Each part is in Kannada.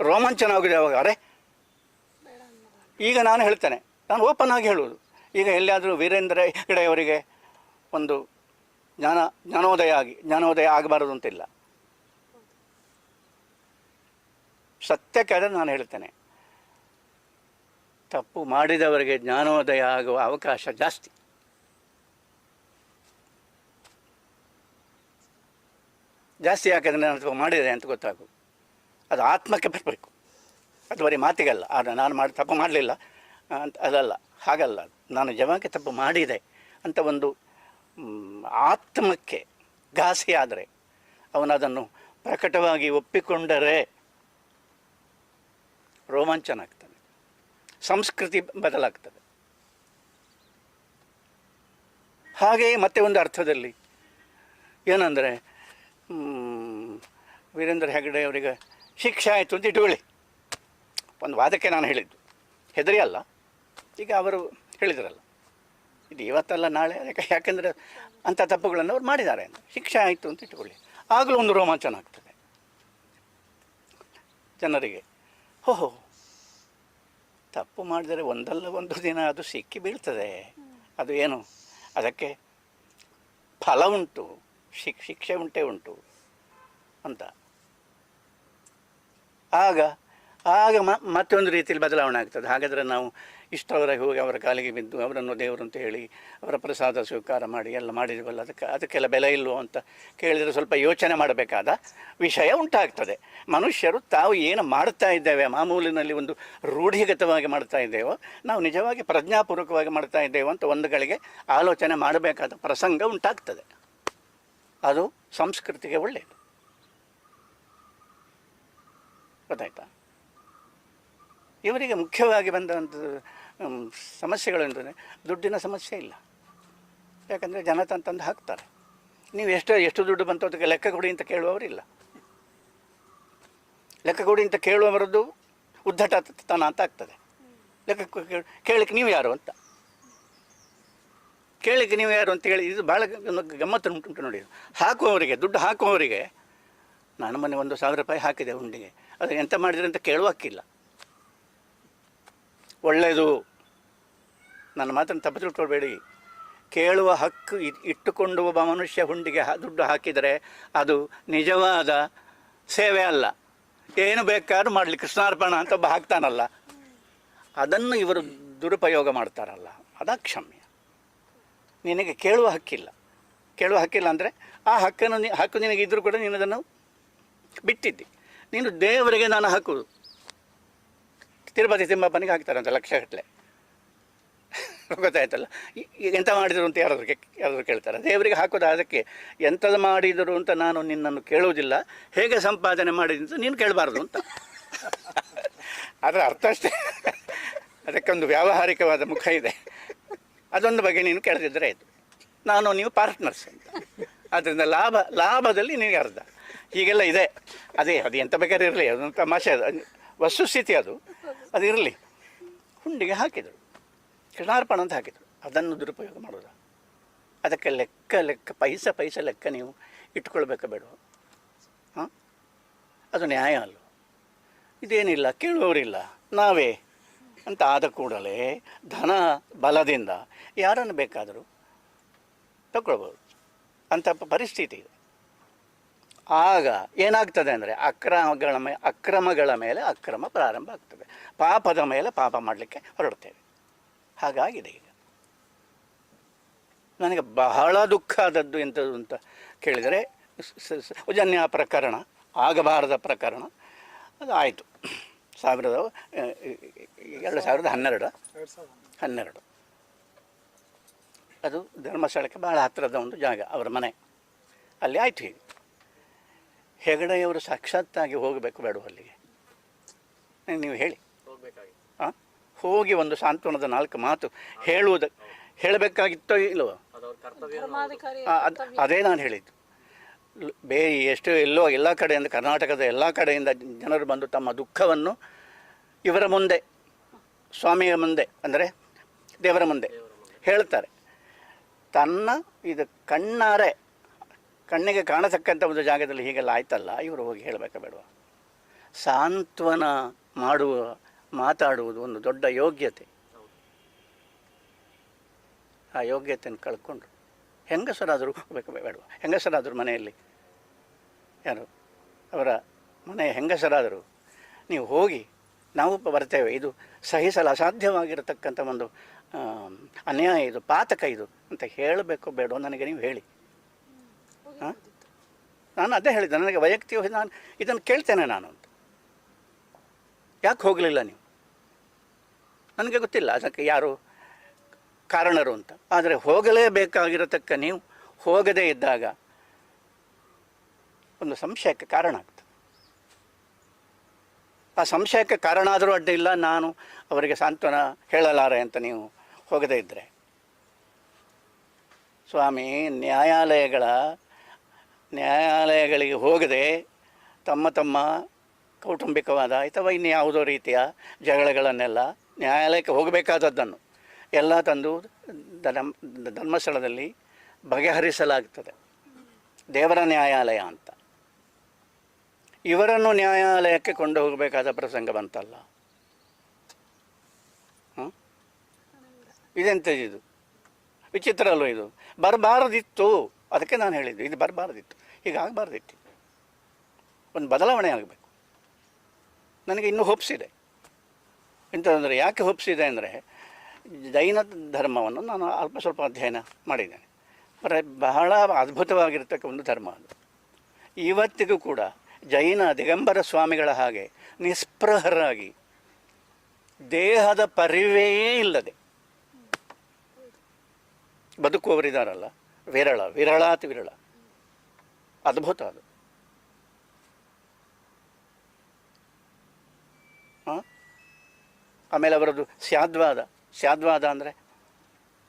ರೋಮಾಂಚನ ಆಗಿದೆ ಅವಾಗ ಅರೆ? ಈಗ ನಾನು ಹೇಳ್ತೇನೆ. ನಾನು ಓಪನ್ ಆಗಿ ಹೇಳುವುದು. ಈಗ ಎಲ್ಲಿಯಾದರೂ ವೀರೇಂದ್ರ ಹೆಗಡೆಯವರಿಗೆ ಒಂದು ಜ್ಞಾನ, ಜ್ಞಾನೋದಯ ಆಗಿ, ಜ್ಞಾನೋದಯ ಆಗಬಾರದು ಅಂತಿಲ್ಲ. ಸತ್ಯಕ್ಕಾದರೆ ನಾನು ಹೇಳ್ತೇನೆ. ತಪ್ಪು ಮಾಡಿದವರಿಗೆ ಜ್ಞಾನೋದಯ ಆಗುವ ಅವಕಾಶ ಜಾಸ್ತಿ. ಜಾಸ್ತಿ ಯಾಕಂದರೆ ನಾನು ತಪ್ಪು ಮಾಡಿದೆ ಅಂತ ಗೊತ್ತಾಗು ಅದು ಆತ್ಮಕ್ಕೆ ಬರಬೇಕು. ಅದು ಬರೀ ಮಾತಿಗಲ್ಲ. ಆದರೆ ನಾನು ಮಾಡಿ ತಪ್ಪು ಮಾಡಲಿಲ್ಲ. ಅಂತ ಅದಲ್ಲ. ಹಾಗಲ್ಲ. ನಾನು ಜಮಕ್ಕೆ ತಪ್ಪು ಮಾಡಿದೆ ಅಂತ ಒಂದು ಆತ್ಮಕ್ಕೆ ಘಾಸಿ ಆದರೆ ಅವನು ಅದನ್ನು ಪ್ರಕಟವಾಗಿ ಒಪ್ಪಿಕೊಂಡರೆ ರೋಮಾಂಚನ ಆಗ್ತದೆ ಸಂಸ್ಕೃತಿ ಬದಲಾಗ್ತದೆ. ಹಾಗೆಯೇ ಮತ್ತೆ ಒಂದು ಅರ್ಥದಲ್ಲಿ ಏನಂದರೆ ವೀರೇಂದ್ರ ಹೆಗಡೆ ಅವರಿಗೆ ಶಿಕ್ಷೆ ಆಯಿತು ಅಂತ ಇಟ್ಕೊಳ್ಳಿ. ಒಂದು ವಾದಕ್ಕೆ ನಾನು ಹೇಳಿದ್ದು. ಹೆದರಿ ಅಲ್ಲ. ಈಗ ಅವರು ಹೇಳಿದ್ರಲ್ಲ. ಇದು ಇವತ್ತಲ್ಲ, ನಾಳೆ. ಅದಕ್ಕೆ ಯಾಕೆಂದರೆ ಅಂಥ ತಪ್ಪುಗಳನ್ನು ಅವ್ರು ಮಾಡಿದ್ದಾರೆ. ಅಂತ ಶಿಕ್ಷೆ ಆಯಿತು ಅಂತ ಇಟ್ಕೊಳ್ಳಿ. ಆಗಲೂ ಒಂದು ರೋಮಾಂಚನ ಆಗ್ತದೆ. ಜನರಿಗೆ, ಓಹೋ, ತಪ್ಪು ಮಾಡಿದರೆ ಒಂದಲ್ಲ ಒಂದು ದಿನ ಅದು ಸಿಕ್ಕಿ ಬೀಳ್ತದೆ. ಅದು ಏನು? ಅದಕ್ಕೆ ಫಲ ಉಂಟು. ಶಿಕ್ ಶಿಕ್ಷೆ ಉಂಟೇ ಉಂಟು. ಅಂತ. ಆಗ ಆಗ ಮತ್ತೊಂದು ರೀತಿಯಲ್ಲಿ ಬದಲಾವಣೆ ಆಗ್ತದೆ. ಹಾಗಾದರೆ ನಾವು ಇಷ್ಟವರೆಗೆ ಹೋಗಿ ಅವರ ಕಾಲಿಗೆ ಬಿದ್ದು ಅವರನ್ನು ದೇವರು ಅಂತ ಹೇಳಿ, ಅವರ ಪ್ರಸಾದ ಸ್ವೀಕಾರ ಮಾಡಿ, ಎಲ್ಲ ಮಾಡಿದ್ವಲ್ಲ, ಅದಕ್ಕೆ, ಅದಕ್ಕೆಲ್ಲ ಬೆಲೆ ಇಲ್ಲವೋ ಅಂತ ಕೇಳಿದರೆ ಸ್ವಲ್ಪ ಯೋಚನೆ ಮಾಡಬೇಕಾದ ವಿಷಯ ಉಂಟಾಗ್ತದೆ. ಮನುಷ್ಯರು ತಾವು ಏನು ಮಾಡ್ತಾ ಇದ್ದೇವೆ, ಮಾಮೂಲಿನಲ್ಲಿ ಒಂದು ರೂಢಿಗತವಾಗಿ ಮಾಡ್ತಾ ಇದ್ದೇವೋ, ನಾವು ನಿಜವಾಗಿ ಪ್ರಜ್ಞಾಪೂರ್ವಕವಾಗಿ ಮಾಡ್ತಾ ಇದ್ದೇವೋ ಅಂತ ಒಂದು ಗಳಿಗೆ ಆಲೋಚನೆ ಮಾಡಬೇಕಾದ ಪ್ರಸಂಗ ಉಂಟಾಗ್ತದೆ. ಅದು ಸಂಸ್ಕೃತಿಗೆ ಒಳ್ಳೆಯದು ಗೊತ್ತಾಯ್ತಾ? ಇವರಿಗೆ ಮುಖ್ಯವಾಗಿ ಬಂದಂಥ ಸಮಸ್ಯೆಗಳು ಅಂತಂದರೆ ದುಡ್ಡಿನ ಸಮಸ್ಯೆ ಇಲ್ಲ. ಯಾಕಂದರೆ ಜನ ತಂದು ಹಾಕ್ತಾರೆ. ನೀವು ಎಷ್ಟು ಎಷ್ಟು ದುಡ್ಡು ಬಂತು ಅದಕ್ಕೆ ಲೆಕ್ಕ ಕೊಡಿ ಅಂತ ಕೇಳುವವರಿಲ್ಲ. ಲೆಕ್ಕ ಕೊಡಿ ಅಂತ ಕೇಳುವವರದ್ದು ಉದ್ದಟತನ ಅಂತ ಆಗ್ತದೆ. ಲೆಕ್ಕ ಕೇಳಲಿಕ್ಕೆ ನೀವು ಯಾರು ಅಂತ? ಕೇಳಲಿಕ್ಕೆ ನೀವು ಯಾರು ಅಂತ ಹೇಳಿ, ಇದು ಭಾಳ ಗಮ್ಮತ್ತು ಉಂಟು ನೋಡಿ. ಹಾಕುವವರಿಗೆ, ದುಡ್ಡು ಹಾಕುವವರಿಗೆ ನಾನು ಮೊನ್ನೆ ಒಂದು ಸಾವಿರ ರೂಪಾಯಿ ಹಾಕಿದೆ ಹುಂಡಿಗೆ ಅದು ಎಂತ ಮಾಡಿದ್ರೆ ಅಂತ ಕೇಳುವ ಹಕ್ಕಿಲ್ಲ. ಒಳ್ಳೆಯದು. ನನ್ನ ಮಾತನ್ನು ತಪ್ಪು ತಿಳ್ಕೊಳ್ಬೇಡಿ. ಕೇಳುವ ಹಕ್ಕು ಇಟ್ಟುಕೊಂಡು ಒಬ್ಬ ಮನುಷ್ಯ ಹುಂಡಿಗೆ ದುಡ್ಡು ಹಾಕಿದರೆ ಅದು ನಿಜವಾದ ಸೇವೆ ಅಲ್ಲ. ಏನು ಬೇಕಾದ್ರೂ ಮಾಡಲಿ, ಕೃಷ್ಣಾರ್ಪಣ ಅಂತ ಒಬ್ಬ ಹಾಕ್ತಾನಲ್ಲ. ಅದನ್ನು ಇವರು ದುರುಪಯೋಗ ಮಾಡ್ತಾರಲ್ಲ. ಅದಾಕ್ಷಮ್ಯ. ನಿನಗೆ ಕೇಳುವ ಹಕ್ಕಿಲ್ಲ. ಕೇಳುವ ಹಕ್ಕಿಲ್ಲ ಅಂದರೆ ಆ ಹಕ್ಕನ್ನು ಹಕ್ಕು ನಿನಗೆ ಇದ್ದರೂ ಕೂಡ ನೀನು ಅದನ್ನು ಬಿಟ್ಟಿದ್ದಿ. ನೀನು ದೇವರಿಗೆ ನಾನು ಹಾಕುವುದು. ತಿರುಪತಿ ತಿಮ್ಮಪ್ಪನಿಗೆ ಹಾಕ್ತಾರಂತೆ ಲಕ್ಷಗಟ್ಟಲೆ. ಗೊತ್ತಾಯ್ತಲ್ಲ? ಎಂಥ ಮಾಡಿದರು ಅಂತ ಯಾರಾದರೂ ಯಾರಾದರೂ ಕೇಳ್ತಾರೆ? ದೇವರಿಗೆ ಹಾಕೋದು ಅದಕ್ಕೆ ಎಂಥದ್ದು ಮಾಡಿದರು ಅಂತ ನಾನು ನಿನ್ನನ್ನು ಕೇಳುವುದಿಲ್ಲ. ಹೇಗೆ ಸಂಪಾದನೆ ಮಾಡಿದೆ ಅಂತ ನೀನು ಕೇಳಬಾರ್ದು ಅಂತ. ಅದರ ಅರ್ಥ ಅಷ್ಟೇ. ಅದಕ್ಕೊಂದು ವ್ಯಾವಹಾರಿಕವಾದ ಮುಖ ಇದೆ. ಅದೊಂದು ಬಗ್ಗೆ ನೀನು ಕೇಳದಿದ್ದರೆ ಆಯಿತು. ನಾನು ನೀವು ಪಾರ್ಟ್ನರ್ಸ್ ಅಂತ. ಅದರಿಂದ ಲಾಭ, ಲಾಭದಲ್ಲಿ ನಿನಗೆ ಅರ್ಧ. ಹೀಗೆಲ್ಲ ಇದೆ. ಅದೇ, ಅದು ಎಂತ ಬೇಕಾದ್ರೆ ಇರಲಿ ಅದೊಂದು ತಮಾಷೆ ಅದು ಅದು ವಸ್ತುಸ್ಥಿತಿ ಅದು. ಅದು ಇರಲಿ. ಹುಂಡಿಗೆ ಹಾಕಿದರು. ಕೃಷ್ಣಾರ್ಪಣ ಅಂತ ಹಾಕಿದರು. ಅದನ್ನು ದುರುಪಯೋಗ ಮಾಡೋದು. ಅದಕ್ಕೆ ಲೆಕ್ಕ ಲೆಕ್ಕ, ಪೈಸ, ಪೈಸೆ ಲೆಕ್ಕ ನೀವು ಇಟ್ಕೊಳ್ಬೇಕಾ ಬೇಡ ಹಾಂ? ಅದು ನ್ಯಾಯ ಅಲ್ಲ ಇದೇನಿಲ್ಲ, ಕೇಳುವವರಿಲ್ಲ. ನಾವೇ ಅಂತ ಆದ ಕೂಡಲೇ ಧನ ಬಲದಿಂದ ಯಾರನ್ನು ಬೇಕಾದರೂ ತಗೊಳ್ಬೋದು. ಅಂಥ ಪರಿಸ್ಥಿತಿ ಇದೆ. ಆಗ ಏನಾಗ್ತದೆ ಅಂದರೆ ಅಕ್ರಮಗಳ ಮೇ, ಅಕ್ರಮಗಳ ಮೇಲೆ ಅಕ್ರಮ ಪ್ರಾರಂಭ ಆಗ್ತದೆ. ಪಾಪದ ಮೇಲೆ ಪಾಪ ಮಾಡಲಿಕ್ಕೆ ಹೊರಡ್ತೇವೆ. ಹಾಗಾಗಿದೆ ಈಗ. ನನಗೆ ಬಹಳ ದುಃಖ ಆದದ್ದು ಎಂಥದ್ದು ಅಂತ ಕೇಳಿದರೆ ಉಜನ್ಯ ಪ್ರಕರಣ, ಆಗಬಾರದ ಪ್ರಕರಣ, ಅದು ಆಯಿತು. ಸಾವಿರದ ಎರಡು ಸಾವಿರದ ಹನ್ನೆರಡು ಹನ್ನೆರಡು. ಅದು ಧರ್ಮಸ್ಥಳಕ್ಕೆ ಭಾಳ ಹತ್ತಿರದ ಒಂದು ಜಾಗ, ಅವರ ಮನೆ. ಅಲ್ಲಿ ಆಯಿತು ಹೀಗೆ. ಹೆಗಡೆಯವರು ಸಾಕ್ಷಾತ್ತಾಗಿ ಹೋಗಬೇಕು ಬೇಡ ಅಲ್ಲಿಗೆ. ನೀವು ಹೇಳಿ. ಹಾಂ ಹೋಗಿ ಒಂದು ಸಾಂತ್ವನದ ನಾಲ್ಕು ಮಾತು ಹೇಳುವುದು. ಹೇಳಬೇಕಾಗಿತ್ತೋ ಇಲ್ಲವೋ? ಅದ್- ಅದೇ ನಾನು ಹೇಳಿದ್ದು. ಬೇರೆ ಎಷ್ಟು ಎಲ್ಲೋ ಎಲ್ಲ ಕಡೆಯಿಂದ ಕರ್ನಾಟಕದ ಎಲ್ಲ ಕಡೆಯಿಂದ ಜನರು ಬಂದು ತಮ್ಮ ದುಃಖವನ್ನು ಇವರ ಮುಂದೆ ಸ್ವಾಮಿಯ ಮುಂದೆ ಅಂದರೆ ದೇವರ ಮುಂದೆ. ಹೇಳ್ತಾರೆ. ತನ್ನ ಇದು ಕಣ್ಣಾರೆ ಕಣ್ಣಿಗೆ ಕಾಣತಕ್ಕಂಥ ಒಂದು ಜಾಗದಲ್ಲಿ ಹೀಗೆಲ್ಲ ಆಯ್ತಲ್ಲ, ಇವರು ಹೋಗಿ ಹೇಳಬೇಕಾ ಬೇಡವಾ? ಸಾಂತ್ವನ ಮಾಡುವ, ಮಾತಾಡುವುದು ಒಂದು ದೊಡ್ಡ ಯೋಗ್ಯತೆ. ಆ ಯೋಗ್ಯತೆಯನ್ನು ಕಳ್ಕೊಂಡ್ರು. ಹೆಂಗಸರಾದರೂ ಹೋಗಬೇಕು ಬೇಡುವ? ಹೆಂಗಸರಾದರು ಮನೆಯಲ್ಲಿ? ಯಾರು? ಅವರ ಮನೆಯ ಹೆಂಗಸರಾದರು ನೀವು ಹೋಗಿ, ನಾವು ಬರ್ತೇವೆ. ಇದು ಸಹಿಸಲು ಅಸಾಧ್ಯವಾಗಿರತಕ್ಕಂಥ ಒಂದು ಅನ್ಯಾಯ, ಇದು ಪಾತಕ ಇದು ಅಂತ ಹೇಳಬೇಕು ಬೇಡ ನನಗೆ ನೀವು ಹೇಳಿ. ಹಾಂ ನಾನು ಅದೇ ಹೇಳಿದ್ದೆ, ನನಗೆ ವೈಯಕ್ತಿಕ ನಾನು ಇದನ್ನು ಕೇಳ್ತೇನೆ ನಾನು ಅಂತ. ಯಾಕೆ ಹೋಗಲಿಲ್ಲ ನೀವು? ನನಗೆ ಗೊತ್ತಿಲ್ಲ, ಅದಕ್ಕೆ ಯಾರು ಕಾರಣರು ಅಂತ. ಆದರೆ ಹೋಗಲೇಬೇಕಾಗಿರತಕ್ಕ ನೀವು ಹೋಗದೇ ಇದ್ದಾಗ ಒಂದು ಸಂಶಯಕ್ಕೆ ಕಾರಣ ಆಗ್ತದೆ. ಆ ಸಂಶಯಕ್ಕೆ ಕಾರಣ ಆದರೂ ಅಡ್ಡಿಲ್ಲ ನಾನು ಅವರಿಗೆ ಸಾಂತ್ವನ ಹೇಳಲಾರೆ ಅಂತ ನೀವು ಹೋಗದೇ ಇದ್ದರೆ ಸ್ವಾಮಿ, ನ್ಯಾಯಾಲಯಗಳ ನ್ಯಾಯಾಲಯಗಳಿಗೆ ಹೋಗದೆ ತಮ್ಮ ತಮ್ಮ ಕೌಟುಂಬಿಕವಾದ ಅಥವಾ ಇನ್ಯಾವುದೋ ರೀತಿಯ ಜಗಳಗಳನ್ನೆಲ್ಲ ನ್ಯಾಯಾಲಯಕ್ಕೆ ಹೋಗಬೇಕಾದದ್ದನ್ನು ಎಲ್ಲ ತಂದು ಧರ್ಮ, ಧರ್ಮಸ್ಥಳದಲ್ಲಿ ಬಗೆಹರಿಸಲಾಗುತ್ತದೆ ದೇವರ ನ್ಯಾಯಾಲಯ ಅಂತ. ಇವರನ್ನು ನ್ಯಾಯಾಲಯಕ್ಕೆ ಕೊಂಡು ಹೋಗಬೇಕಾದ ಪ್ರಸಂಗ ಬಂತಲ್ಲ. ಇದೆಂತ ಇದು? ವಿಚಿತ್ರ ಅಲ್ವ ಇದು? ಬರಬಾರದಿತ್ತು. ಅದಕ್ಕೆ ನಾನು ಹೇಳಿದ್ದು, ಇದು ಬರಬಾರ್ದಿತ್ತು. ಈಗ ಆಗಬಾರ್ದಿತ್ತು. ಒಂದು ಬದಲಾವಣೆ ಆಗಬೇಕು. ನನಗೆ ಇನ್ನೂ ಹೊಪ್ಸಿದೆ ಎಂತಂದರೆ ಯಾಕೆ ಹೊಪ್ಸಿದೆ ಅಂದರೆ, ಜೈನ ಧರ್ಮವನ್ನು ನಾನು ಅಲ್ಪ ಸ್ವಲ್ಪ ಅಧ್ಯಯನ ಮಾಡಿದ್ದೇನೆ. ಬರ ಬಹಳ ಅದ್ಭುತವಾಗಿರ್ತಕ್ಕ ಒಂದು ಧರ್ಮ ಅದು. ಇವತ್ತಿಗೂ ಕೂಡ ಜೈನ ದಿಗಂಬರ ಸ್ವಾಮಿಗಳ ಹಾಗೆ ನಿಸ್ಪೃಹರಾಗಿ ದೇಹದ ಪರಿವೆಯೇ ಇಲ್ಲದೆ ಬದುಕುವವರಿದ್ದಾರಲ್ಲ ವಿರಳ ವಿರಳಾತಿ ವಿರಳ. ಅದ್ಭುತ ಅದು. ಆಮೇಲೆ ಅವರದ್ದು ಸ್ಯಾದ್ವಾದ. ಸ್ಯಾದ್ವಾದ ಅಂದರೆ,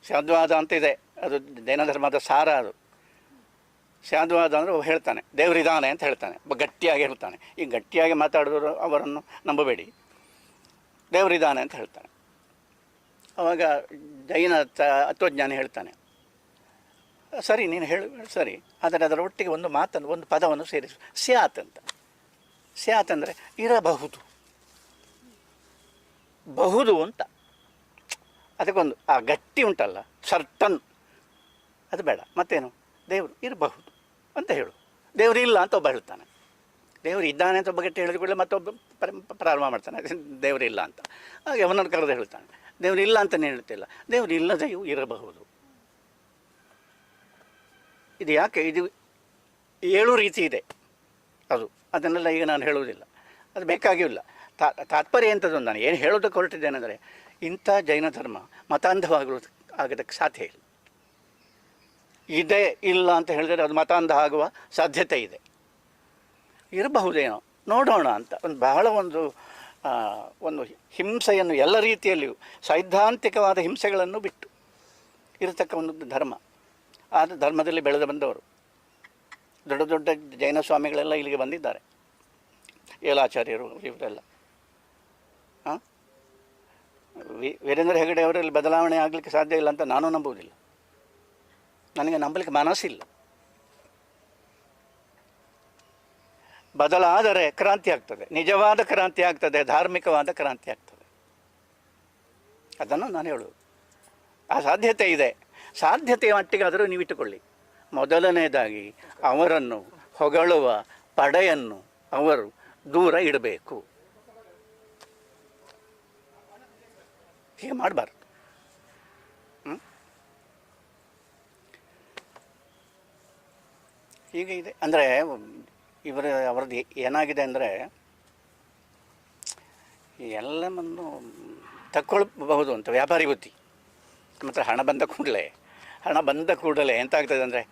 ಸ್ಯಾದ್ವಾದ ಅಂತ ಇದೆ ಅದು ಜೈನ ಧರ್ಮದ ಸಾರ ಅದು. ಸ್ಯಾದ್ವಾದ ಅಂದರೆ ಹೇಳ್ತಾನೆ, ದೇವರಿದ್ದಾನೆ ಅಂತ ಹೇಳ್ತಾನೆ ಗಟ್ಟಿಯಾಗಿ ಹೇಳ್ತಾನೆ. ಈ ಗಟ್ಟಿಯಾಗಿ ಮಾತಾಡಿದ್ರು ಅವರನ್ನು ನಂಬಬೇಡಿ. ದೇವರಿದ್ದಾನೆ ಅಂತ ಹೇಳ್ತಾನೆ. ಅವಾಗ ಜೈನ ತತ್ವಜ್ಞಾನಿ ಹೇಳ್ತಾನೆ ಸರಿ, ನೀನು ಹೇಳು ಸರಿ. ಆದರೆ ಅದರ ಒಟ್ಟಿಗೆ ಒಂದು ಮಾತನ್ನು, ಒಂದು ಪದವನ್ನು ಸೇರಿಸು. ಸ್ಯಾತ್ ಅಂತ. ಸ್ಯಾತ್ ಅಂದರೆ ಇರಬಹುದು. ಬಹುದು ಅಂತ. ಅದಕ್ಕೊಂದು, ಆ ಗಟ್ಟಿ ಉಂಟಲ್ಲ ಸರ್ಟನ್ ಅದು ಬೇಡ. ಮತ್ತೇನು? ದೇವರು ಇರಬಹುದು ಅಂತ ಹೇಳು. ದೇವರು ಇಲ್ಲ ಅಂತ ಒಬ್ಬ ಹೇಳ್ತಾನೆ ದೇವರು ಇದ್ದಾನೆ ಅಂತ ಒಬ್ಬ ಗಟ್ಟಿ ಹೇಳಿದ ಕೂಡಲೇ ಮತ್ತೊಬ್ಬ ಪರ- ಪ್ರಾರಂಭ ಮಾಡ್ತಾನೆ. ದೇವರು ಇಲ್ಲ ಅಂತ. ಹಾಗೆ ಅವನನ್ನು ಕರೆದು ಹೇಳ್ತಾನೆ ದೇವರು ಇಲ್ಲ ಅಂತ ಹೇಳ್ತಿಲ್ಲ ದೇವರು ಇಲ್ಲದೆಯೂ ಇರಬಹುದು. ಇದು ಯಾಕೆ? ಇದು ಏಳು ರೀತಿ ಇದೆ. ಅದು. ಅದನ್ನೆಲ್ಲ ಈಗ ನಾನು ಹೇಳುವುದಿಲ್ಲ. ಅದು ಬೇಕಾಗಿಲ್ಲ ತಾ, ತಾತ್ಪರ್ಯ ಎಂಥದ್ದು ನಾನು ಏನು ಹೇಳೋದಕ್ಕೆ ಹೊರಟಿದ್ದೇನೆಂದರೆ, ಇಂಥ ಜೈನ ಧರ್ಮ ಮತಾಂಧವಾಗಲು ಆಗೋದಕ್ಕೆ ಸಾಧ್ಯ ಇಲ್ಲ. ಇದೆ, ಇಲ್ಲ ಅಂತ ಹೇಳಿದರೆ ಅದು ಮತಾಂಧ ಆಗುವ ಸಾಧ್ಯತೆ ಇದೆ. ಇರಬಹುದೇನೋ. ನೋಡೋಣ ಅಂತ. ಒಂದು ಬಹಳ ಒಂದು ಒಂದು ಹಿಂಸೆಯನ್ನು ಎಲ್ಲ ರೀತಿಯಲ್ಲಿಯೂ, ಸೈದ್ಧಾಂತಿಕವಾದ ಹಿಂಸೆಗಳನ್ನು ಬಿಟ್ಟು ಇರತಕ್ಕ ಒಂದು ಧರ್ಮ. ಆ ಧರ್ಮದಲ್ಲಿ ಬೆಳೆದು ಬಂದವರು. ದೊಡ್ಡ ದೊಡ್ಡ ಜೈನ ಸ್ವಾಮಿಗಳೆಲ್ಲ ಇಲ್ಲಿಗೆ ಬಂದಿದ್ದಾರೆ. ಏಲಾಚಾರ್ಯರು, ಇವರೆಲ್ಲ. ಹಾಂ ವೀರೇಂದ್ರ ಹೆಗಡೆ ಅವರಲ್ಲಿ ಬದಲಾವಣೆ ಆಗಲಿಕ್ಕೆ ಸಾಧ್ಯ ಇಲ್ಲ ಅಂತ ನಾನು ನಂಬುವುದಿಲ್ಲ. ನನಗೆ ನಂಬಲಿಕ್ಕೆ ಮನಸ್ಸಿಲ್ಲ. ಬದಲಾದರೆ ಕ್ರಾಂತಿ ಆಗ್ತದೆ. ನಿಜವಾದ ಕ್ರಾಂತಿ ಆಗ್ತದೆ, ಧಾರ್ಮಿಕವಾದ ಕ್ರಾಂತಿ ಆಗ್ತದೆ. ಅದನ್ನು ನಾನು ಹೇಳುವುದು. ಆ ಸಾಧ್ಯತೆ ಇದೆ. ಸಾಧ್ಯತೆಯ ಮಟ್ಟಿಗಾದರೂ ನೀವು ಇಟ್ಟುಕೊಳ್ಳಿ. ಮೊದಲನೇದಾಗಿ ಅವರನ್ನು ಹೊಗಳುವ ಪಡೆಯನ್ನು ಅವರು ದೂರ ಇಡಬೇಕು. ಹೀಗೆ ಮಾಡಬಾರ್ದು. ಹೀಗೆ ಇದೆ. ಅಂದರೆ ಇವರ ಅವ್ರದ್ದು ಏನಾಗಿದೆ ಅಂದರೆ ಎಲ್ಲವನ್ನು ತಕ್ಕೊಳ್ಬಹುದು ಅಂತ ವ್ಯಾಪಾರಿ ಬುದ್ಧಿ. ನಮ್ಮ ಹಣ ಬಂದ ಕೂಡಲೇ ಹಣ ಬಂದ ಕೂಡಲೇ ಎಂತಾಗ್ತದೆ ಅಂದರೆ,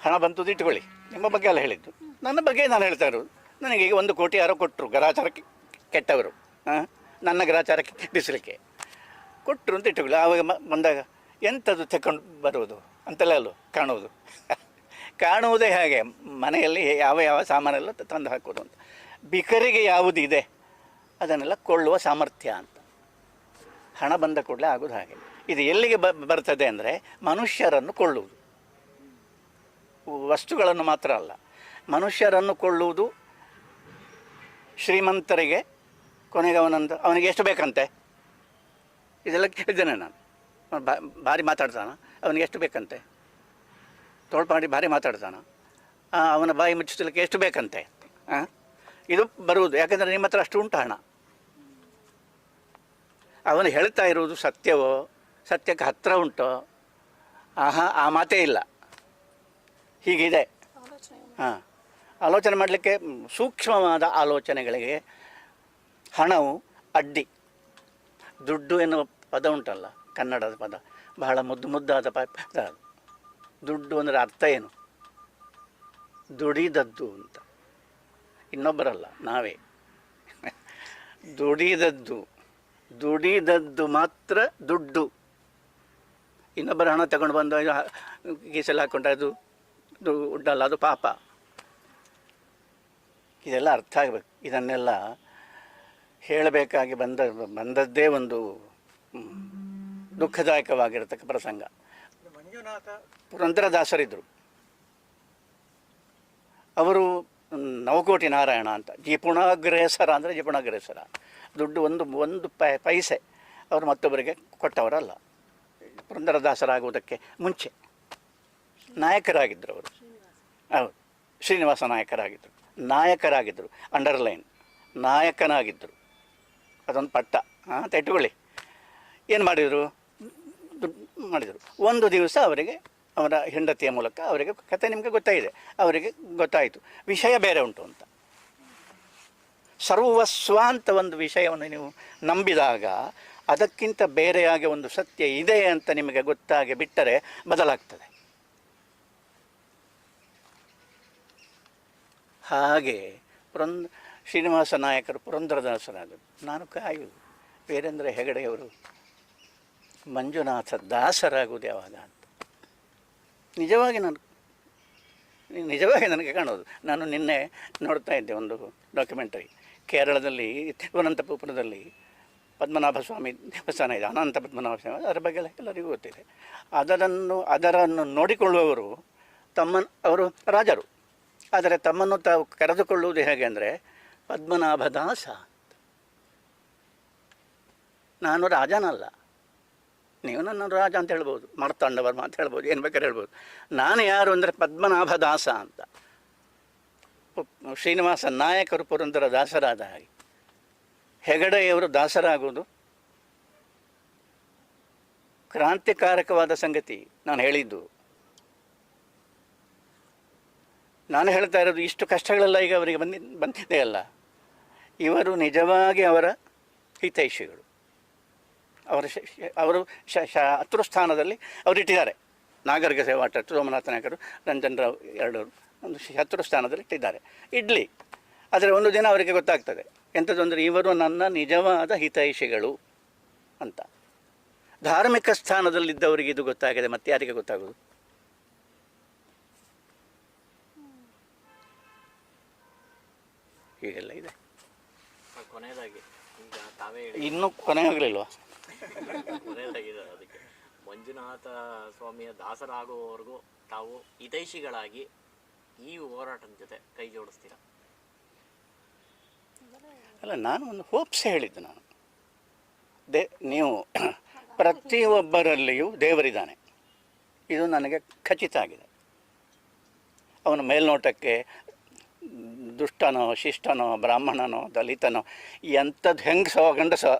ಹಣ ಬಂತು ಇಟ್ಕೊಳ್ಳಿ. ನಿಮ್ಮ ಬಗ್ಗೆ ಎಲ್ಲ ಹೇಳಿದ್ದು. ನನ್ನ ಬಗ್ಗೆ ನಾನು ಹೇಳ್ತಾ ಇರೋದು. ನನಗೆ ಈಗ ಒಂದು ಕೋಟಿ ಯಾರೋ ಕೊಟ್ಟರು ಗ್ರಹಾಚಾರಕ್ಕೆ ಕೆಟ್ಟವರು ನನ್ನ ಗ್ರಹಾಚಾರಕ್ಕೆ ಬಿಸಿಲಿಕ್ಕೆ ಕೊಟ್ಟರು ಅಂತ ಇಟ್ಟುಕೊಳ್ಳಿ ಆವಾಗ ಬಂದಾಗ ಎಂಥದ್ದು ತಗೊಂಡು ಬರುವುದು ಅಂತೆಲ್ಲ ಅಲ್ಲೋ ಕಾಣುವುದು. ಕಾಣುವುದೇ ಹಾಗೆ. ಮನೆಯಲ್ಲಿ ಯಾವ ಯಾವ ಸಾಮಾನೆಲ್ಲ ತಂದು ಹಾಕೋದು ಅಂತ. ಬಿಕರಿಗೆ ಯಾವುದಿದೆ? ಅದನ್ನೆಲ್ಲ ಕೊಳ್ಳುವ ಸಾಮರ್ಥ್ಯ ಅಂತ. ಹಣ ಬಂದ ಕೂಡಲೇ ಆಗೋದು ಹಾಗೆ. ಇದು ಎಲ್ಲಿಗೆ ಬರ್ತದೆ ಅಂದರೆ ಮನುಷ್ಯರನ್ನು ಕೊಳ್ಳುವುದು. ವಸ್ತುಗಳನ್ನು ಮಾತ್ರ ಅಲ್ಲ. ಮನುಷ್ಯರನ್ನು ಕೊಳ್ಳುವುದು ಶ್ರೀಮಂತರಿಗೆ, ಕೊನೆಗೆ ಅವನಂದು, ಅವನಿಗೆ ಎಷ್ಟು ಬೇಕಂತೆ? ಇದೆಲ್ಲ ಕೇಳಿದ್ದೇನೆ ನಾನು. ಬಾ, ಭಾರಿ ಮಾತಾಡ್ತಾನ. ಅವನಿಗೆ ಎಷ್ಟು ಬೇಕಂತೆ? ತೋಳ್ಪಾಡಿ ಭಾರಿ ಮಾತಾಡ್ತಾನ. ಅವನ ಬಾಯಿ ಮುಚ್ಚಿಸಲಿಕ್ಕೆ ಎಷ್ಟು ಬೇಕಂತೆ? ಹಾಂ ಇದು ಬರುವುದು. ಯಾಕಂದರೆ ನಿಮ್ಮ ಹತ್ರ ಅಷ್ಟು ಉಂಟು ಹಣ. ಅವನು ಹೇಳ್ತಾ ಇರುವುದು ಸತ್ಯವೋ? ಸತ್ಯಕ್ಕೆ ಹತ್ತಿರ ಉಂಟೋ. ಆಹಾ, ಆ ಮಾತೇ ಇಲ್ಲ. ಹೀಗಿದೆ. ಹಾಂ. ಆಲೋಚನೆ ಮಾಡಲಿಕ್ಕೆ ಸೂಕ್ಷ್ಮವಾದ ಆಲೋಚನೆಗಳಿಗೆ ಹಣವು ಅಡ್ಡಿ. ದುಡ್ಡು ಎನ್ನುವ ಪದ ಉಂಟಲ್ಲ, ಕನ್ನಡದ ಪದ. ಬಹಳ ಮುದ್ದು ಮುದ್ದಾದ ಪದ. ದುಡ್ಡು ಅಂದರೆ ಅರ್ಥ ಏನು? ದುಡಿದದ್ದು ಅಂತ. ಇನ್ನೊಬ್ಬರಲ್ಲ, ನಾವೇ. ದುಡಿದದ್ದು. ದುಡಿದದ್ದು ಮಾತ್ರ ದುಡ್ಡು. ಇನ್ನೊಬ್ಬರ ಹಣ ತಗೊಂಡು ಬಂದು ಗೀಸೆಲ್ಲ ಹಾಕ್ಕೊಂಡ್ರೆ ಅದು ಉಡ್ಡಲ್ಲ ಅದು ಪಾಪ. ಇದೆಲ್ಲ ಅರ್ಥ ಆಗಬೇಕು. ಇದನ್ನೆಲ್ಲ ಹೇಳಬೇಕಾಗಿ ಬಂದ, ಬಂದದ್ದೇ ಒಂದು ದುಃಖದಾಯಕವಾಗಿರತಕ್ಕ ಪ್ರಸಂಗ. ಮಂಜುನಾಥ ಪುರಂದರದಾಸರಿದ್ದರು ಅವರು ನವಕೋಟಿ ನಾರಾಯಣ ಅಂತ. ಜಿಪುಣಾಗ್ರೇಸರ ಅಂದರೆ ಜಿಪುಣಾಗ್ರೇಸರ. ದುಡ್ಡು ಒಂದು ಒಂದು ಪೈಸೆ. ಅವರು ಮತ್ತೊಬ್ಬರಿಗೆ ಕೊಟ್ಟವರಲ್ಲ. ಪುರಂದರದಾಸರಾಗುವುದಕ್ಕೆ ಮುಂಚೆ. ನಾಯಕರಾಗಿದ್ದರು ಅವರು. ಹೌದು. ಶ್ರೀನಿವಾಸ ನಾಯಕರಾಗಿದ್ದರು. ನಾಯಕರಾಗಿದ್ದರು. ಅಂಡರ್ಲೈನ್. ನಾಯಕನಾಗಿದ್ದರು. ಅದೊಂದು ಪಟ್ಟ. ಹಾಂ ಇಟ್ಟುಕೊಳ್ಳಿ. ಏನು ಮಾಡಿದರು? ಮಾಡಿದರು. ಒಂದು ದಿವಸ ಅವರಿಗೆ ಅವರ ಹೆಂಡತಿಯ ಮೂಲಕ ಅವರಿಗೆ ಕತೆ ನಿಮಗೆ ಗೊತ್ತಾಗಿದೆ. ಅವರಿಗೆ ಗೊತ್ತಾಯಿತು. ವಿಷಯ ಬೇರೆ ಉಂಟು ಅಂತ. ಸರ್ವಸ್ವ ಅಂತ ಒಂದು ವಿಷಯವನ್ನು ನೀವು ನಂಬಿದಾಗ ಅದಕ್ಕಿಂತ ಬೇರೆಯಾಗಿ ಒಂದು ಸತ್ಯ ಇದೆ ಅಂತ ನಿಮಗೆ ಗೊತ್ತಾಗಿ ಬಿಟ್ಟರೆ ಬದಲಾಗ್ತದೆ. ಹಾಗೆ ಪುರಂದ, ಶ್ರೀನಿವಾಸ ನಾಯಕರು ಪುರಂದರದಾಸರಾದರು. ನಾನು ಕಾಯು ಬೇರೆಂದರೆ ಹೆಗಡೆಯವರು. ಮಂಜುನಾಥ ದಾಸರಾಗುವುದು ಯಾವಾಗ ಅಂತ. ನಿಜವಾಗಿ ನಾನು, ನಿಜವಾಗಿ ನನಗೆ ಕಾಣೋದು ನಾನು ನಿನ್ನೆ ನೋಡ್ತಾ ಇದ್ದೆ ಒಂದು ಡಾಕ್ಯುಮೆಂಟರಿ. ಕೇರಳದಲ್ಲಿ ತಿರುವನಂತಪುರದಲ್ಲಿ ಪದ್ಮನಾಭ ಸ್ವಾಮಿ ದೇವಸ್ಥಾನ ಇದೆ, ಅನಂತ ಪದ್ಮನಾಭ ಸ್ವಾಮಿ ಅದರ ಬಗ್ಗೆ ಎಲ್ಲ ಎಲ್ಲರಿಗೂ ಗೊತ್ತಿದೆ. ಅದರನ್ನು ಅದರನ್ನು ನೋಡಿಕೊಳ್ಳುವವರು ತಮ್ಮ, ಅವರು ರಾಜರು. ಆದರೆ ತಮ್ಮನ್ನು ತಾವು ಕರೆದುಕೊಳ್ಳುವುದು ಹೇಗೆ ಅಂದರೆ, ಪದ್ಮನಾಭದಾಸ. ನಾನು ರಾಜನಲ್ಲ. ನೀವು ನನ್ನ ರಾಜ ಅಂತ ಹೇಳ್ಬೋದು, ಮಾರ್ತಾಂಡವರ್ ಅಂತ ಹೇಳ್ಬೋದು, ಏನು ಬೇಕಾದ್ರೆ ಹೇಳ್ಬೋದು. ನಾನು ಯಾರು ಅಂದರೆ ಪದ್ಮನಾಭದಾಸ ಅಂತ. ಶ್ರೀನಿವಾಸ ನಾಯಕರು ಪುರಂದರ ದಾಸರಾದ ಹಾಗೆ. ಹೆಗಡೆಯವರು ದಾಸರಾಗುವುದು? ಕ್ರಾಂತಿಕಾರಕವಾದ ಸಂಗತಿ ನಾನು ಹೇಳಿದ್ದು. ನಾನು ಹೇಳ್ತಾ ಇರೋದು ಇಷ್ಟು ಕಷ್ಟಗಳೆಲ್ಲ ಈಗ ಅವರಿಗೆ ಬಂದಿ ಬಂದಿದೆ ಅಲ್ಲ. ಇವರು ನಿಜವಾಗಿ ಅವರ ಹಿತೈಷಿಗಳು. ಅವರ ಅವರು ಶ ಶ ಹತ್ರ ಸ್ಥಾನದಲ್ಲಿ ಅವರಿಟ್ಟಿದ್ದಾರೆ. ನಾಗರಿಕ ಸೇವಾಟ ಸೋಮನಾಥ ನಾಯಕರು, ರಂಜನ್ ರಾವ್ ಎರಡವರು ಒಂದು ಹತ್ತಿರ ಸ್ಥಾನದಲ್ಲಿ ಇಟ್ಟಿದ್ದಾರೆ ಇಡ್ಲಿ. ಆದರೆ ಒಂದು ದಿನ ಅವರಿಗೆ ಗೊತ್ತಾಗ್ತದೆ. ಎಂಥದ್ದು ಅಂದರೆ ಇವರು ನನ್ನ ನಿಜವಾದ ಹಿತೈಷಿಗಳು ಅಂತ. ಧಾರ್ಮಿಕ ಸ್ಥಾನದಲ್ಲಿದ್ದವರಿಗೆ ಇದು ಗೊತ್ತಾಗಿದೆ ಮತ್ತೆ ಯಾರಿಗೆ ಗೊತ್ತಾಗೋದು ಹೀಗೆಲ್ಲ ಇದೆ. ಕೊನೆಯದಾಗಿ ಈಗ ತಾವೇ ಹೇಳಿ. ಇನ್ನೂ ಕೊನೆ ಆಗಲಿಲ್ವಾ ಅದಕ್ಕೆ. ಮಂಜುನಾಥ ಸ್ವಾಮಿಯ ದಾಸರಾಗುವವರೆಗೂ ತಾವು ಹಿತೈಷಿಗಳಾಗಿ ಈ ಹೋರಾಟದ ಜೊತೆ ಕೈ ಜೋಡಿಸ್ತೀರಾ? ಅಲ್ಲ, ನಾನು ಒಂದು ಹೋಪ್ಸ್ ಹೇಳಿದ್ದು ನಾನು. ದೇ, ನೀವು ಪ್ರತಿಯೊಬ್ಬರಲ್ಲಿಯೂ ದೇವರಿದ್ದಾನೆ. ಇದು ನನಗೆ ಖಚಿತ ಆಗಿದೆ. ಅವನ ಮೇಲ್ನೋಟಕ್ಕೆ ದುಷ್ಟನೋ, ಶಿಷ್ಟನೋ, ಬ್ರಾಹ್ಮಣನೋ, ದಲಿತನೋ, ಎಂಥದ್ದು ಹೆಂಗಸೋ, ಗಂಡಸೋ,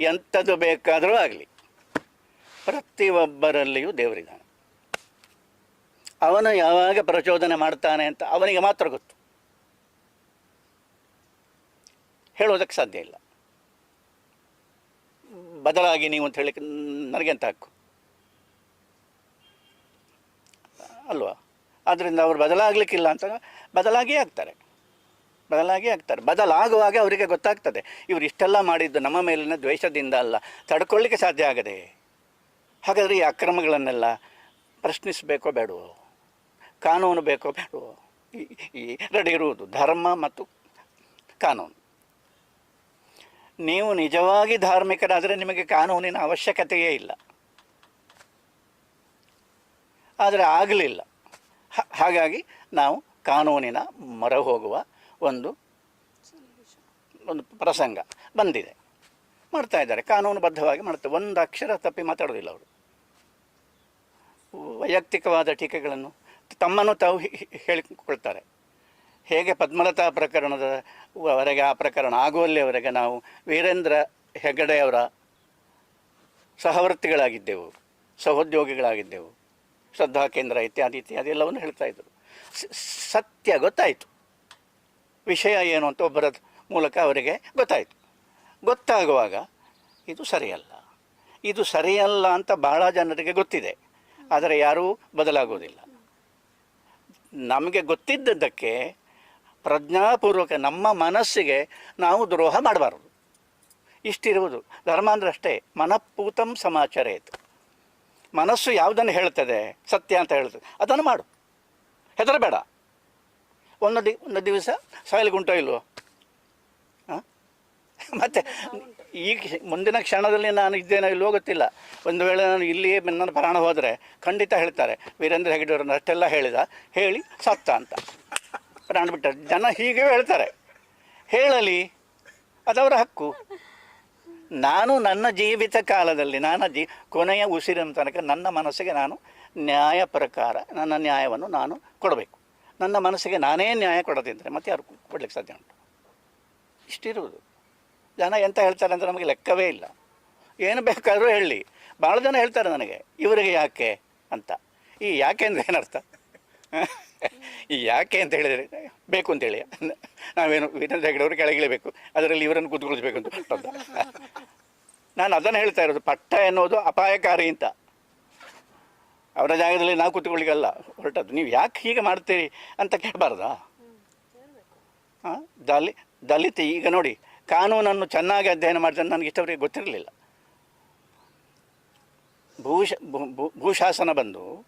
ಎಂಥದ್ದು ಬೇಕಾದರೂ ಆಗಲಿ, ಪ್ರತಿಯೊಬ್ಬರಲ್ಲಿಯೂ ದೇವರಿದ್ದಾನೆ. ಅವನು ಯಾವಾಗ ಪ್ರಚೋದನೆ ಮಾಡ್ತಾನೆ ಅಂತ ಅವನಿಗೆ ಮಾತ್ರ ಗೊತ್ತು. ಹೇಳೋದಕ್ಕೆ ಸಾಧ್ಯ ಇಲ್ಲ. ಬದಲಾಗಿ ನೀವು ಅಂತ ಹೇಳಿ ನನಗೆಂತ ಹಕ್ಕು? ಅಲ್ವಾ? ಆದ್ದರಿಂದ ಅವರು ಬದಲಾಗಲಿಕ್ಕಿಲ್ಲ ಅಂತ ಬದಲಾಗಿಯೇ ಆಗ್ತಾರೆ. ಬದಲಾಗಿ ಆಗ್ತಾರೆ. ಬದಲಾಗುವಾಗ ಅವರಿಗೆ ಗೊತ್ತಾಗ್ತದೆ. ಇವರು ಇಷ್ಟೆಲ್ಲ ಮಾಡಿದ್ದು ನಮ್ಮ ಮೇಲಿನ ದ್ವೇಷದಿಂದ ಅಲ್ಲ. ತಡ್ಕೊಳ್ಳಿಕ್ಕೆ ಸಾಧ್ಯ ಆಗದೆ. ಹಾಗಾದರೆ ಈ ಅಕ್ರಮಗಳನ್ನೆಲ್ಲ ಪ್ರಶ್ನಿಸಬೇಕೋ ಬೇಡವೋ? ಕಾನೂನು ಬೇಕೋ ಬೇಡವೋ? ಈ ಈ ಎರಡು ಇರುವುದು ಧರ್ಮ ಮತ್ತು ಕಾನೂನು. ನೀವು ನಿಜವಾಗಿ ಧಾರ್ಮಿಕರಾದರೆ ನಿಮಗೆ ಕಾನೂನಿನ ಅವಶ್ಯಕತೆಯೇ ಇಲ್ಲ. ಆದರೆ ಆಗಲಿಲ್ಲ. ಹಾಗಾಗಿ ನಾವು ಕಾನೂನಿನ ಮೊರೆ ಹೋಗುವ ಒಂದು ಒಂದು ಪ್ರಸಂಗ ಬಂದಿದೆ. ಮಾಡ್ತಾ ಇದ್ದಾರೆ, ಕಾನೂನುಬದ್ಧವಾಗಿ ಮಾಡ್ತಾರೆ ಒಂದು ಅಕ್ಷರ ತಪ್ಪಿ ಮಾತಾಡೋದಿಲ್ಲ ಅವರು. ವೈಯಕ್ತಿಕವಾದ ಟೀಕೆಗಳನ್ನು ತಮ್ಮನ್ನು ತಾವು ಹೇಳಿಕೊಳ್ತಾರೆ. ಹೇಗೆ ಪದ್ಮಲತಾ ಪ್ರಕರಣದ ವರೆಗೆ ಆ ಪ್ರಕರಣ ಆಗುವಲ್ಲಿವರೆಗೆ ನಾವು ವೀರೇಂದ್ರ ಹೆಗಡೆಯವರ ಸಹವರ್ತಿಗಳಾಗಿದ್ದೆವು ಸಹೋದ್ಯೋಗಿಗಳಾಗಿದ್ದೆವು, ಶ್ರದ್ಧಾ ಕೇಂದ್ರ ಇತ್ಯಾದಿ ಇತ್ಯಾದಿ ಎಲ್ಲವನ್ನು ಇದ್ದರು ಸತ್ಯ ಗೊತ್ತಾಯಿತು. ವಿಷಯ ಏನು ಅಂತ ಒಬ್ಬರ ಮೂಲಕ ಅವರಿಗೆ ಗೊತ್ತಾಯಿತು. ಗೊತ್ತಾಗುವಾಗ ಇದು ಸರಿಯಲ್ಲ. ಇದು ಸರಿಯಲ್ಲ ಅಂತ ಬಹಳ ಜನರಿಗೆ ಗೊತ್ತಿದೆ. ಆದರೆ ಯಾರೂ ಬದಲಾಗೋದಿಲ್ಲ ನಮಗೆ ಗೊತ್ತಿದ್ದದ್ದಕ್ಕೆ ಪ್ರಜ್ಞಾಪೂರ್ವಕ ನಮ್ಮ ಮನಸ್ಸಿಗೆ ನಾವು ದ್ರೋಹ ಮಾಡಬಾರ್ದು. ಇಷ್ಟಿರುವುದು. ಧರ್ಮ ಅಂದ್ರೆ ಅಷ್ಟೇ ಮನಃಪೂತಂ ಇತ್ತು ಮನಸ್ಸು ಯಾವುದನ್ನು ಹೇಳ್ತದೆ ಸತ್ಯ ಅಂತ ಹೇಳ್ತದೆ ಅದನ್ನು ಮಾಡು. ಹೆದರಬೇಡ. ಒಂದು ದಿ, ಒಂದು ದಿವಸ ಸಾಯಲ್ಗುಂಟೋ ಇಲ್ವೋ? ಹಾಂ ಮತ್ತು ಈ ಮುಂದಿನ ಕ್ಷಣದಲ್ಲಿ ನಾನು ಇದ್ದೇನೋ ಇಲ್ಲೋ ಗೊತ್ತಿಲ್ಲ. ಒಂದು ವೇಳೆ ನಾನು ಇಲ್ಲಿಯೇ ನನ್ನ ಪ್ರಾಣ ಹೋದರೆ ಖಂಡಿತ ಹೇಳ್ತಾರೆ. ವೀರೇಂದ್ರ ಹೆಗಡೆಯವ್ರನ್ನ ಅಷ್ಟೆಲ್ಲ ಹೇಳಿದ. ಹೇಳಿ ಸತ್ತ ಅಂತ. ಪ್ರಾಣ ಜನ ಹೀಗೆ ಹೇಳ್ತಾರೆ. ಹೇಳಲಿ, ಅದವರ ಹಕ್ಕು. ನಾನು ನನ್ನ ಜೀವಿತ ಕಾಲದಲ್ಲಿ ನನ್ನ ಜೀ, ಕೊನೆಯ ಉಸಿರಿನ ತನಕ ನನ್ನ ಮನಸ್ಸಿಗೆ ನಾನು ನ್ಯಾಯ ಪ್ರಕಾರ, ನನ್ನ ನ್ಯಾಯವನ್ನು ನಾನು ಕೊಡಬೇಕು. ನನ್ನ ಮನಸ್ಸಿಗೆ ನಾನೇ ನ್ಯಾಯ ಕೊಡದಿದ್ದರೆ ಮತ್ತೆ ಯಾರು ಕೊಡಲಿಕ್ಕೆ ಸಾಧ್ಯ ಉಂಟು? ಇಷ್ಟಿರುವುದು. ಜನ ಎಂತ ಹೇಳ್ತಾರೆ ಅಂತ ನಮಗೆ ಲೆಕ್ಕವೇ ಇಲ್ಲ. ಏನು ಬೇಕಾದರೂ ಹೇಳಿ ಭಾಳ ಜನ ಹೇಳ್ತಾರೆ ನನಗೆ, ಇವರಿಗೆ ಯಾಕೆ ಅಂತ. ಈ ಯಾಕೆ ಅಂದರೆ ಏನರ್ಥ? ಯಾಕೆ ಅಂತ ಹೇಳಿದರೆ, ಬೇಕು ಅಂತೇಳಿ ನಾವೇನು ವೀರೇಂದ್ರ ಹೆಗಡೆಯವರು ಕೆಳಗಿಳಿಬೇಕು ಅದರಲ್ಲಿ ಇವರನ್ನು ಕೂತ್ಕೊಳ್ಬೇಕು ಅಂತ ಹೊರಟದ್ದು. ನಾನು ಅದನ್ನು ಹೇಳ್ತಾ ಇರೋದು, ಪಟ್ಟ ಎನ್ನುವುದು ಅಪಾಯಕಾರಿ ಅಂತ. ಅವರ ಜಾಗದಲ್ಲಿ ನಾವು ಕೂತ್ಕೊಳ್ಳಿಗಲ್ಲ ಹೊರಟದ್ದು. ನೀವು ಯಾಕೆ ಹೀಗೆ ಮಾಡ್ತೀರಿ ಅಂತ ಕೇಳಬಾರ್ದಾ? ಹಾಂ, ದಲಿ, ದಲಿತ, ಈಗ ನೋಡಿ, ಕಾನೂನನ್ನು ಚೆನ್ನಾಗಿ ಅಧ್ಯಯನ ಮಾಡಿದ್ರೆ ನನಗೆ ಇಷ್ಟವರೆಗೆ ಗೊತ್ತಿರಲಿಲ್ಲ. ಭೂಶ ಭೂ- ಭೂಶಾಸನ ಬಂದು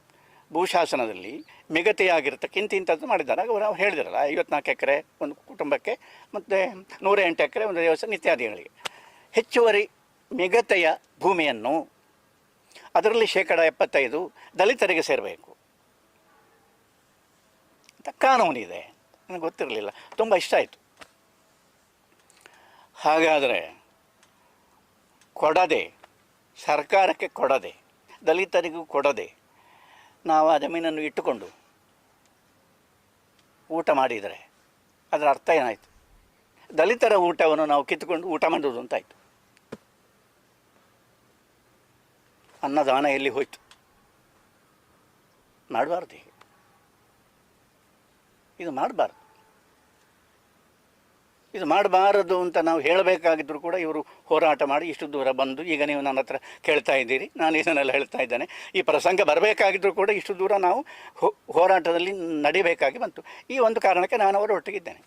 ಭೂಶಾಸನದಲ್ಲಿ ಮಿಗತೆಯಾಗಿರ್ತಕ್ಕ ಇಂಥ ಇಂಥದ್ದು ಮಾಡಿದ್ದಾರೆ. ಅವರು ಅವರು ಹೇಳಿದಾರಲ್ಲ, ಐವತ್ನಾಲ್ಕು ಎಕರೆ ಒಂದು ಕುಟುಂಬಕ್ಕೆ ಮತ್ತು ನೂರ ಎಂಟು ಎಕರೆ ಒಂದು ದೇವಸ್ಥಾನ ಇತ್ಯಾದಿಗಳಿಗೆ ಹೆಚ್ಚುವರಿ ಮಿಗತೆಯ ಭೂಮಿಯನ್ನು ಅದರಲ್ಲಿ ಶೇಕಡ ಎಪ್ಪತ್ತೈದು ದಲಿತರಿಗೆ ಸೇರಬೇಕು. ಅಂತ ಕಾನೂನಿದೆ ನನಗೆ ಗೊತ್ತಿರಲಿಲ್ಲ. ತುಂಬ ಇಷ್ಟ ಆಯಿತು. ಹಾಗಾದರೆ ಕೊಡದೆ, ಸರ್ಕಾರಕ್ಕೆ ಕೊಡದೆ, ದಲಿತರಿಗೂ ಕೊಡದೆ ನಾವು ಆ ಜಮೀನನ್ನು ಇಟ್ಟುಕೊಂಡು ಊಟ ಮಾಡಿದರೆ ಅದರ ಅರ್ಥ ಏನಾಯಿತು? ದಲಿತರ ಊಟವನ್ನು ನಾವು ಕಿತ್ತುಕೊಂಡು ಊಟ ಮಾಡೋದು ಅಂತಾಯಿತು. ಅನ್ನದಾನ ಎಲ್ಲಿ ಹೋಯ್ತು? ಮಾಡಬಾರ್ದು ಇದು ಮಾಡಬಾರ್ದು. ಇದು ಮಾಡಬಾರದು ಅಂತ ನಾವು ಹೇಳಬೇಕಾಗಿದ್ದರೂ ಕೂಡ ಇವರು ಹೋರಾಟ ಮಾಡಿ ಇಷ್ಟು ದೂರ ಬಂದು ಈಗ ನೀವು ನನ್ನ ಹತ್ರ ಕೇಳ್ತಾ ಇದ್ದೀರಿ, ನಾನು ಇದನ್ನೆಲ್ಲ ಹೇಳ್ತಾ ಇದ್ದೇನೆ. ಈ ಪ್ರಸಂಗ ಬರಬೇಕಾಗಿದ್ದರೂ ಕೂಡ ಇಷ್ಟು ದೂರ ನಾವು ಹೋರಾಟದಲ್ಲಿ ನಡಿಬೇಕಾಗಿ ಬಂತು. ಈ ಒಂದು ಕಾರಣಕ್ಕೆ ನಾನು ಅವರ ಒಟ್ಟಿಗಿದ್ದೇನೆ